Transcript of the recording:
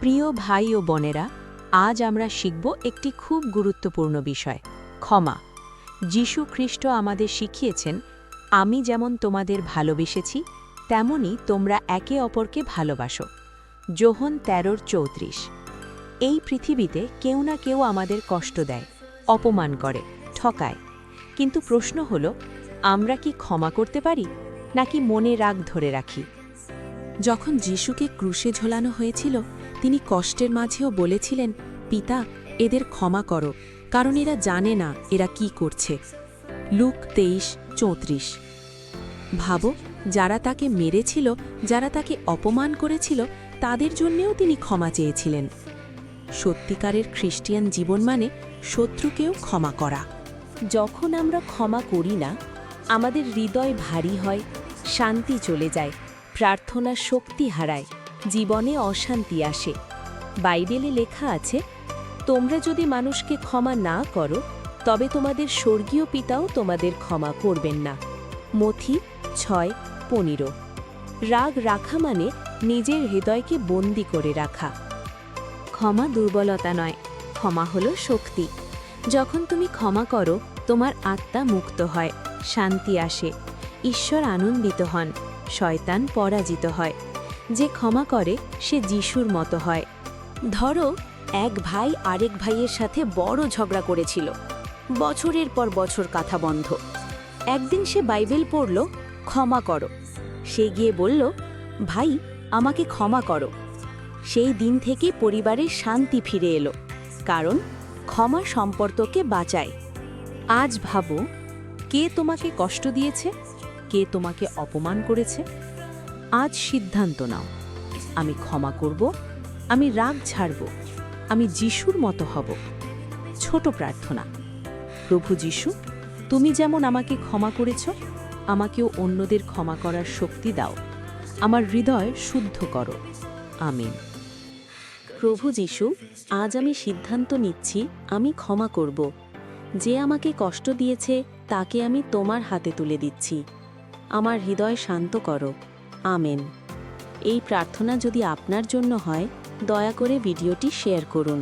প্রিয় ভাই ও বোনেরা, আজ আমরা শিখব একটি খুব গুরুত্বপূর্ণ বিষয়, ক্ষমা। যীশু খ্রিস্ট আমাদের শিখিয়েছেন, আমি যেমন তোমাদের ভালোবেসেছি, তেমনি তোমরা একে অপরকে ভালোবাসো। যোহন তেরোর চৌত্রিশ। এই পৃথিবীতে কেউ না কেউ আমাদের কষ্ট দেয়, অপমান করে, ঠকায়। কিন্তু প্রশ্ন হল, আমরা কি ক্ষমা করতে পারি, নাকি মনে রাগ ধরে রাখি? যখন যিশুকে ক্রুশে ঝোলানো হয়েছিল তিনি কষ্টের মাঝেও বলেছিলেন, পিতা, এদের ক্ষমা করো, কারণ এরা জানে না এরা কি করছে। লুক তেইশ, চৌত্রিশ। ভাবো, যারা তাকে মেরেছিল, যারা তাকে অপমান করেছিল, তাদের জন্যেও তিনি ক্ষমা চেয়েছিলেন। সত্যিকারের খ্রিস্টিয়ান জীবন মানে শত্রুকেও ক্ষমা করা। যখন আমরা ক্ষমা করি না, আমাদের হৃদয় ভারী হয়, শান্তি চলে যায়, প্রার্থনা শক্তি হারায়। জীবনে অশান্তি আসে। বাইবেলে লেখা আছে, তোমরা যদি মানুষকে ক্ষমা না করো, তবে তোমাদের স্বর্গীয় পিতাও তোমাদের ক্ষমা করবেন না। মথি ছয় পনেরো। রাগ রাখা মানে নিজের হৃদয়কে বন্দি করে রাখা। ক্ষমা দুর্বলতা নয়, ক্ষমা হলো শক্তি। যখন তুমি ক্ষমা করো, তোমার আত্মা মুক্ত হয়, শান্তি আসে। ঈশ্বর আনন্দিত হন, শয়তান পরাজিত হয়। যে ক্ষমা করে, সে যিশুর মতো হয়। ধরো, এক ভাই আরেক ভাইয়ের সাথে বড় ঝগড়া করেছিল। বছরের পর বছর কথা বন্ধ। একদিন সে বাইবেল পড়ল, ক্ষমা করো। সে গিয়ে বলল, ভাই, আমাকে ক্ষমা করো। সেই দিন থেকে পরিবারের শান্তি ফিরে এলো, কারণ ক্ষমা সম্পর্ককে বাঁচায়। আজ ভাবো, কে তোমাকে কষ্ট দিয়েছে? কে তোমাকে অপমান করেছে? আজ সিদ্ধান্ত নাও। আমি ক্ষমা করব, আমি রাগ ছাড়ব, আমি যিশুর মতো হব। ছোট প্রার্থনা। প্রভু যিশু, তুমি যেমন আমাকে ক্ষমা করেছ, আমাকেও অন্যদের ক্ষমা করার শক্তি দাও। আমার হৃদয় শুদ্ধ করো। আমিন। প্রভু যিশু, আজ আমি সিদ্ধান্ত নিচ্ছি, আমি ক্ষমা করব। যে আমাকে কষ্ট দিয়েছে, তাকে আমি তোমার হাতে তুলে দিচ্ছি। আমার হৃদয় শান্ত করো। আমেন। এই প্রার্থনা যদি আপনার জন্য হয় দয়া করে ভিডিওটি শেয়ার করুন।